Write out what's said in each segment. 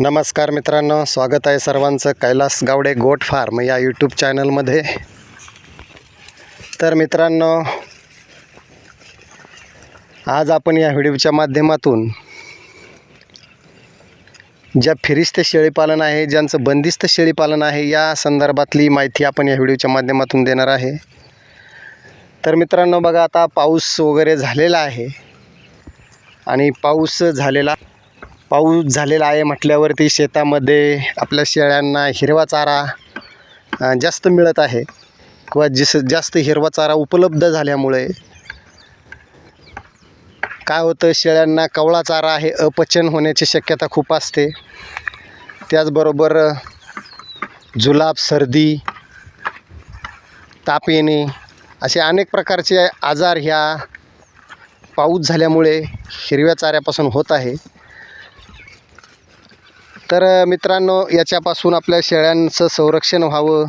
नमस्कार मित्रांनो स्वागत आहे सर्वांचं. कैलास गावडे गोट फार्म या यूट्यूब चॅनलमध्ये. तर मित्रांनो आज आपण या व्हिडिओच्या माध्यमातून ज्या फिरिस्त शेळीपालन आहे ज्यांचं बंदिस्त शेळीपालन आहे या संदर्भातली माहिती आपण या व्हिडिओच्या माध्यमातून देणार आहे. तर मित्रांनो बघा आता पाऊस वगैरे झालेला आहे आणि पाऊस झालेला पाऊस झालेला आहे म्हटल्यावरती शेतामध्ये आपल्या शेळ्यांना हिरवा चारा जास्त मिळत आहे. किंवा जिस जास्त हिरवा चारा उपलब्ध झाल्यामुळे काय होतं शेळ्यांना कवळा चारा आहे अपचन होण्याची शक्यता खूप असते. त्याचबरोबर जुलाब सर्दी ताप येणे असे अनेक प्रकारचे आजार ह्या पाऊस झाल्यामुळे हिरव्या चाऱ्यापासून होत आहे. तर मित्रांनो याच्यापासून आपल्या शेळ्यांचं संरक्षण व्हावं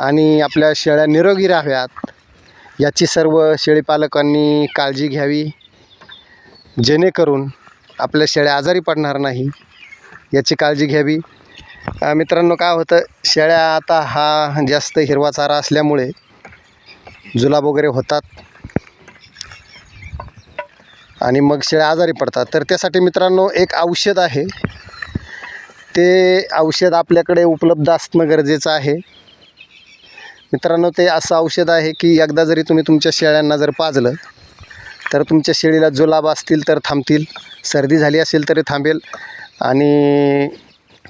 आणि आपल्या शेळ्या निरोगी राहाव्यात याची सर्व शेळीपालकांनी काळजी घ्यावी. जेणेकरून आपल्या शेळ्या आजारी पडणार नाही याची काळजी घ्यावी. मित्रांनो काय होतं शेळ्या आता हा जास्त हिरवा चारा असल्यामुळे जुलाब वगैरे होतात. आणि मग शेळ्या आजारी पडतात. तर त्यासाठी मित्रांनो एक औषध आहे. ते औषध आपल्याकडे उपलब्ध असणं गरजेचं आहे. मित्रांनो ते असं औषध आहे की एकदा जरी तुम्ही तुमच्या शेळ्यांना जर पाजलं तर तुमच्या शेळीला जुलाब असतील तर थांबतील. सर्दी झाली असेल तरी थांबेल. आणि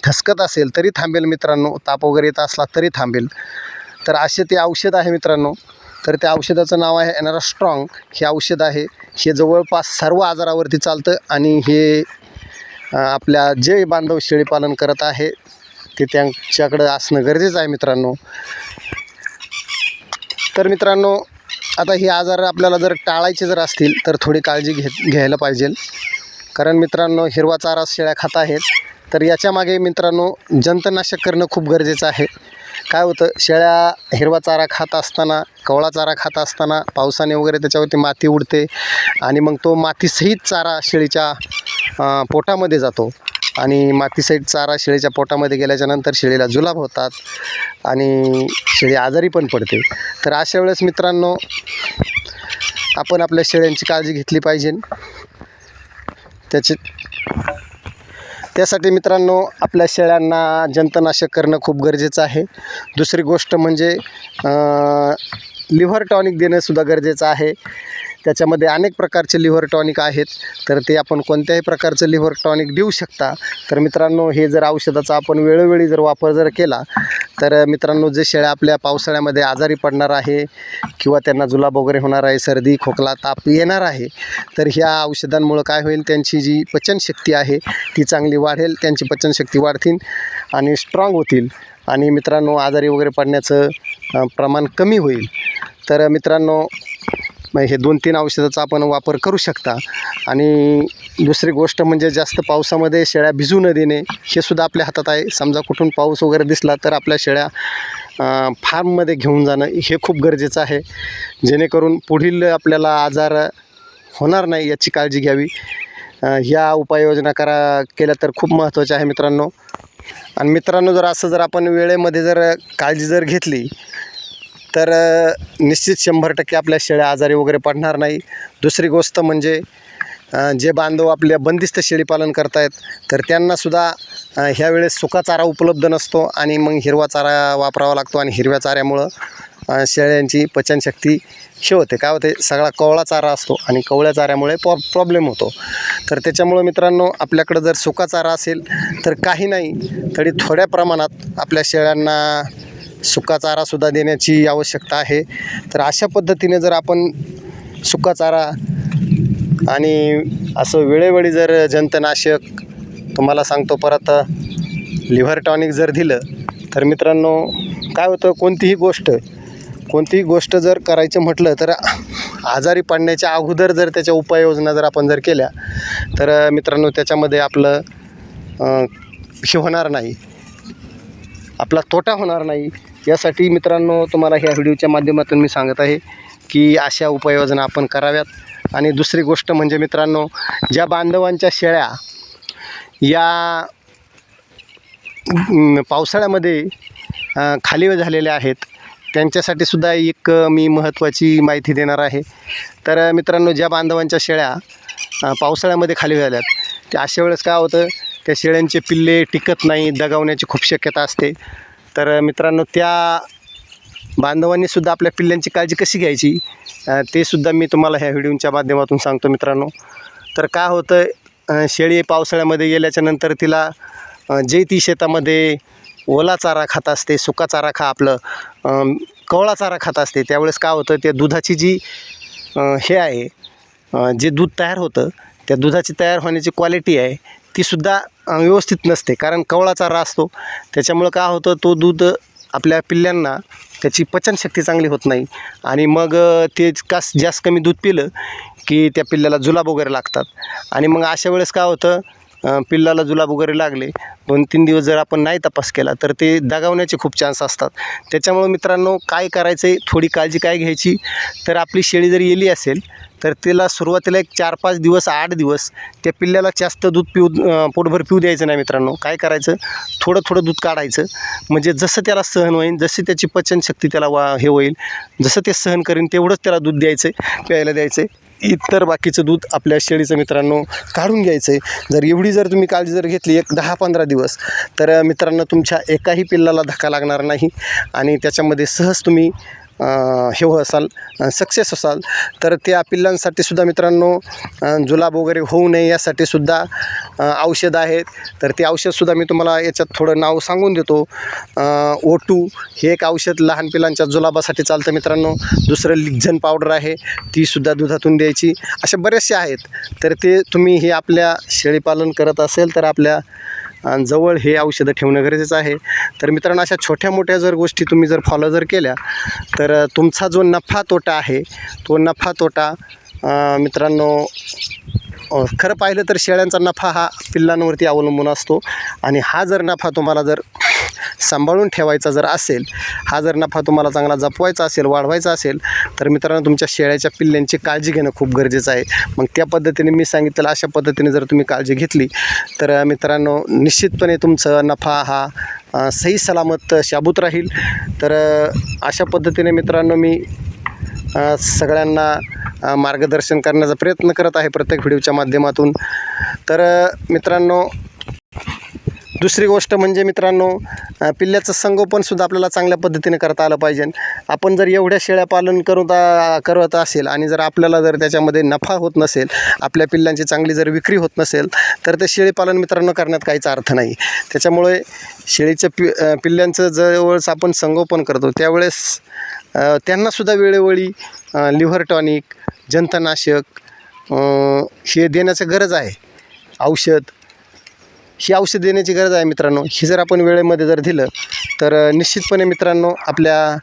ठसकत असेल तरी थांबेल मित्रांनो. ताप वगैरे येत असला तरी थांबेल. तर असे ते औषध आहे मित्रांनो. तर त्या औषधाचं नाव आहे एनारा स्ट्रॉंग हे औषध आहे. हे जवळपास सर्व आजारावरती चालतं आणि हे आपल्या जे बांधव शेळीपालन करत आहे ते त्यांच्याकडं असणं गरजेचं आहे मित्रांनो. तर मित्रांनो आता हे आजार आपल्याला जर टाळायचे जर असतील तर थोडी काळजी घे घ्यायला पाहिजे. कारण मित्रांनो हिरवा चारा शेळ्या खात आहेत. तर याच्यामागे मित्रांनो जंतनाशक करणं खूप गरजेचं आहे. काय होतं शेळ्या हिरवा चारा खात असताना कवळा चारा खात असताना पावसाने वगैरे त्याच्यावरती माती उडते आणि मग तो मातीसहित चारा शेळीच्या पोटामध्ये जातो. आणि मातीसहित चारा शेळीच्या पोटामध्ये गेल्याच्यानंतर शेळीला जुलाब होतात आणि शेळी आजारी पण पडते. तर अशा वेळेस मित्रांनो आपण आपल्या शेळ्यांची काळजी घेतली पाहिजे. त्याचे त्यासाठी मित्रांनो आपल्या शेळ्यांना जंतनाशक करणं खूप गरजेचं आहे. दुसरी गोष्ट म्हणजे लिव्हर टॉनिक देणंसुद्धा गरजेचं आहे. त्याच्यामध्ये अनेक प्रकारचे लिव्हर टॉनिक आहेत. तर ते आपण कोणत्याही प्रकारचं लिव्हर टॉनिक देऊ शकता. तर मित्रांनो हे जर औषधाचा आपण वेळोवेळी जर वापर जर केला तर मित्रांनो जे शेळ्या आपल्या पावसाळ्यामध्ये आजारी पडणार आहे किंवा त्यांना जुलाब वगैरे होणार आहे सर्दी खोकला ताप येणार आहे तर ह्या औषधांमुळं काय होईल? त्यांची जी पचनशक्ती आहे ती चांगली वाढेल त्यांची पचनशक्ती वाढतील आणि स्ट्रॉंग होतील. आणि मित्रांनो आजारी वगैरे पडण्याचं प्रमाण कमी होईल. तर मित्रांनो मग हे दोन तीन औषधाचा आपण वापर करू शकता. आणि दुसरी गोष्ट म्हणजे जास्त पावसामध्ये शेळ्या भिजू न देणे हे सुद्धा आपल्या हातात आहे. समजा कुठून पाऊस वगैरे दिसला तर आपल्या शेळ्या फार्ममध्ये घेऊन जाणं हे खूप गरजेचं आहे. जेणेकरून पुढील आपल्याला आजार होणार नाही याची काळजी घ्यावी. या उपाययोजना करा केल्या तर खूप महत्त्वाच्या आहे मित्रांनो. आणि मित्रांनो जर असं जर आपण वेळेमध्ये जर काळजी जर घेतली तर निश्चित शंभर टक्के आपल्या शेळ्या आजारी वगैरे पडणार नाही. दुसरी गोष्ट म्हणजे जे बांधव आपल्या बंदिस्त शेळीपालन करतायत तर त्यांनासुद्धा ह्यावेळेस सुका चारा उपलब्ध नसतो आणि मग हिरवा चारा वापरावा लागतो आणि हिरव्या चाऱ्यामुळं शेळ्यांची पचनशक्ती हे होते. काय होते? सगळा कवळा चारा असतो आणि कवळ्या चाऱ्यामुळे प्रॉ प्रॉब्लेम होतो. तर त्याच्यामुळं मित्रांनो आपल्याकडं जर सुका चारा असेल तर काही नाही तरी थोड्या प्रमाणात आपल्या शेळ्यांना सुका चारासुद्धा देण्याची आवश्यकता आहे. तर अशा पद्धतीने जर आपण सुका चारा आणि असं वेळोवेळी जर जंतनाशक तुम्हाला सांगतो परत लिव्हर टॉनिक जर दिलं तर मित्रांनो काय होतं कोणतीही गोष्ट कोणतीही गोष्ट जर करायचं म्हटलं तर आजारी पडण्याच्या अगोदर जर त्याच्या उपाययोजना जर आपण जर केल्या तर मित्रांनो त्याच्यामध्ये आपलं हे होणार नाही. आपला तोटा होणार नाही. यासाठी मित्रांनो तुम्हाला ह्या व्हिडिओच्या माध्यमातून मी सांगत आहे की अशा उपाययोजना आपण कराव्यात. आणि दुसरी गोष्ट म्हणजे मित्रांनो ज्या बांधवांच्या शेळ्या या पावसाळ्यामध्ये खाली झालेल्या आहेत त्यांच्यासाठी सुद्धा एक मी महत्त्वाची माहिती देणार आहे. तर मित्रांनो ज्या बांधवांच्या शेळ्या पावसाळ्यामध्ये खाली झाल्यात ते अशा वेळेस काय होतं त्या शेळ्यांचे पिल्ले टिकत नाही दगावण्याची खूप शक्यता असते. तर मित्रांनो त्या बांधवांनीसुद्धा आपल्या पिल्ल्यांची काळजी कशी घ्यायची तेसुद्धा ते सुद्धा मी तुम्हाला ह्या व्हिडिओच्या माध्यमातून सांगतो मित्रांनो. तर काय होतं शेळी पावसाळ्यामध्ये गेल्याच्यानंतर तिला जे ती शेतामध्ये ओला चारा खात असते सुका चारा खा आपलं कवळा चारा खात असते त्यावेळेस काय होतं त्या दुधाची जी हे आहे जे दूध तयार होतं त्या दुधाची तयार होण्याची क्वालिटी आहे तीसुद्धा व्यवस्थित नसते. कारण कवळाचा चारा असतो. त्याच्यामुळं काय होतं तो दूध आपल्या पिल्ल्यांना त्याची पचनशक्ती चांगली होत नाही. आणि मग ते कास जास्त कमी दूध पिलं की त्या पिल्ल्याला जुलाब वगैरे लागतात. आणि मग अशा वेळेस काय होतं पिल्लाला जुलाब वगैरे लागले दोन तीन दिवस जर आपण नाही तपास केला तर ते दगावण्याचे खूप चान्स असतात. त्याच्यामुळं मित्रांनो काय करायचं आहे थोडी काळजी काय घ्यायची? तर आपली शेळी जर येली असेल तर तिला सुरुवातीला एक चार पाच दिवस आठ दिवस त्या पिल्ल्याला जास्त दूध पिऊ पोटभर पिऊ द्यायचं नाही मित्रांनो. काय करायचं? थोडं थोडं दूध काढायचं. म्हणजे जसं त्याला सहन होईल जशी त्याची पचनशक्ती त्याला वा हे होईल जसं ते सहन करेन तेवढंच त्याला दूध द्यायचं आहे प्यायला द्यायचं आहे इतर बाकीचं दूध आपल्या शेळीचं मित्रांनो काढून घ्यायचं आहे जर एवढी जर तुम्ही काळजी जर घेतली एक दहा पंधरा दिवस तर मित्रांनो तुमच्या एकाही पिल्लाला धक्का लागणार नाही आणि त्याच्यामध्ये सहज तुम्ही हे हो असाल सक्सेस असाल तर त्या पिल्लांसाठी सुद्धा मित्रांनो जुलाब वगैरे होऊ नये यासाठी सुद्धा औषध आहेत. तर ते औषधसुद्धा मी तुम्हाला याच्यात थोडं नाव सांगून देतो. ओ टू हे एक औषध लहान पिलांच्या जुलाबासाठी चालतं मित्रांनो. दुसरं लिग्झन पावडर आहे तीसुद्धा दुधातून द्यायची. असे बरेचसे आहेत. तर ते तुम्ही हे आपल्या शेळीपालन करत असेल तर आपल्या आणि जवळ हे औषधं ठेवणं गरजेचं आहे. तर मित्रांनो अशा छोट्या मोठ्या जर गोष्टी तुम्ही जर फॉलो जर केल्या तर तुमचा जो नफा तोटा आहे तो नफा तोटा मित्रांनो खरं पाहिलं तर शेळ्यांचा नफा हा पिल्लांवरती अवलंबून असतो. आणि हा जर नफा तुम्हाला जर सांभाळून ठेवायचा जर असेल हा जर नफा तुम्हाला चांगला जपवायचा असेल वाढवायचा असेल तर मित्रांनो तुमच्या शेळ्याच्या पिल्ल्यांची काळजी घेणं खूप गरजेचं आहे. मग त्या पद्धतीने मी सांगितलं अशा पद्धतीने जर तुम्ही काळजी घेतली तर मित्रांनो निश्चितपणे तुमचा नफा हा सही सलामत शाबूत राहील. तर अशा पद्धतीने मित्रांनो मी सगळ्यांना मार्गदर्शन करण्याचा प्रयत्न करत आहे प्रत्येक व्हिडिओच्या माध्यमातून. तर मित्रांनो दुसरी गोष्ट म्हणजे मित्रांनो पिल्ल्याचं संगोपनसुद्धा आपल्याला चांगल्या पद्धतीने करता आलं पाहिजे. आपण जर एवढ्या शेळ्या पालन करता करत असेल आणि जर आपल्याला जर त्याच्यामध्ये नफा होत नसेल आपल्या पिल्लांची चांगली जर विक्री होत नसेल तर ते शेळीपालन मित्रांनो करण्यात काहीच अर्थ नाही. त्याच्यामुळे शेळीच्या पि पिल्ल्यांचं जवळच आपण संगोपन करतो. त्यावेळेस त्यांनासुद्धा वेळोवेळी लिव्हर टॉनिक जंतनाशक हे देण्याचं गरज आहे. औषध ही औषध देण्याची गरज आहे मित्रांनो. ही जर आपण वेळेमध्ये जर दिलं तर निश्चितपणे मित्रांनो आपल्या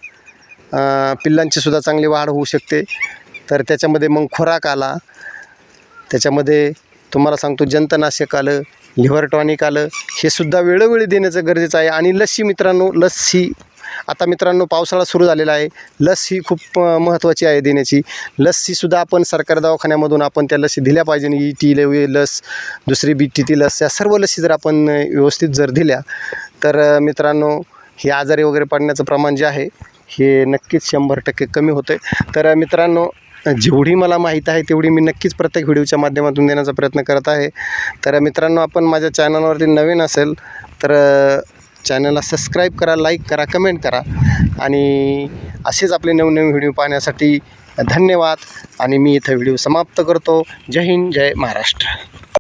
पिल्लांचीसुद्धा पिल्लांची सुद्धा चांगली वाढ होऊ शकते. तर त्याच्यामध्ये मग खुराक आला. त्याच्यामध्ये तुम्हाला सांगतो जंतनाशक आलं लिव्हर टॉनिक आलं हे सुद्धा वेळोवेळी देण्याचं गरजेचं आहे. आणि लस्सी मित्रांनो लस्सी आता मित्रांनो पावसाळा सुरू झालेला आहे. लस ही खूप महत्त्वाची आहे देण्याची. लस ही सुद्धा आपण सरकारी दवाखान्यामधून आपण त्या लसी दिल्या पाहिजे. ई टी लस दुसरी बी टी टी लस या सर्व लसी जर आपण व्यवस्थित जर दिल्या तर मित्रांनो हे आजारी वगैरे पडण्याचं प्रमाण जे आहे हे नक्कीच शंभर टक्के कमी होतं आहे तर मित्रांनो जेवढी मला माहीत आहे तेवढी मी नक्कीच प्रत्येक व्हिडिओच्या माध्यमातून देण्याचा प्रयत्न करत आहे. तर मित्रांनो आपण माझ्या चॅनलवरती नवीन असेल तर चॅनलला सबस्क्राईब करा लाईक करा कमेंट करा आणि असेच आपले नवनवीन व्हिडिओ पाहण्यासाठी धन्यवाद आणि मी इथं व्हिडिओ समाप्त करतो. जय हिंद जय महाराष्ट्र.